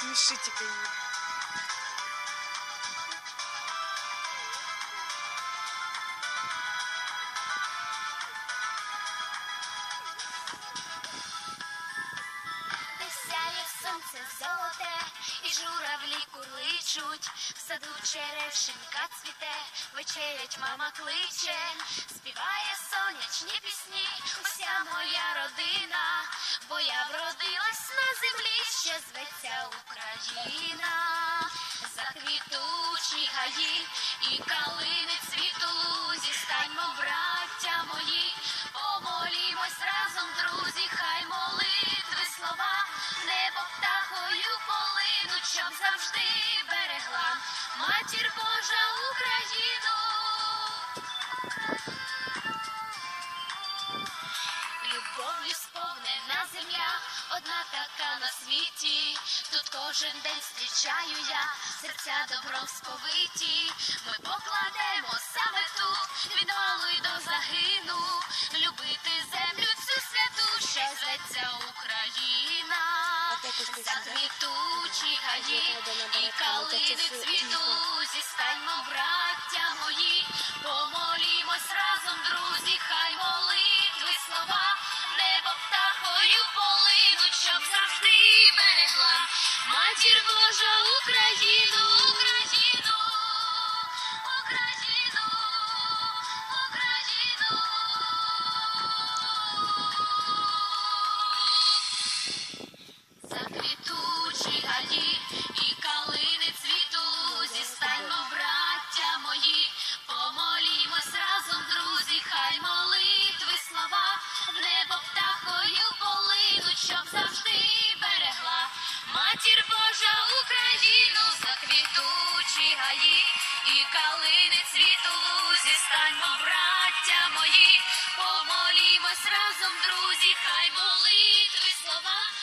Тільки її. Сяє сонце золоте, і журавлі курличуть, в саду черешенька цвіте, вечерять мама кличе, співає сонячні пісні, уся моя родина, на землі, що зветься Україна, заквітучі гаї і калини цвіту лузі, станьмо, браття мої, помолімось разом, друзі, хай молитви слова, небо птахою полинуть, щоб завжди берегла матір Божа Україну. Одна така на світі. Тут кожен день зустрічаю я, серця добром сповиті. Ми покладемо саме тут, від малу й до загину, любити землю цю святу, що зветься Україна. Заквітучі гаї і калини цвіту, берегла. Матір Божа Україну, Україну, краї, і калини цвіту лузі, станьмо, браття мої, помолімось разом, друзі, хай молитви слова.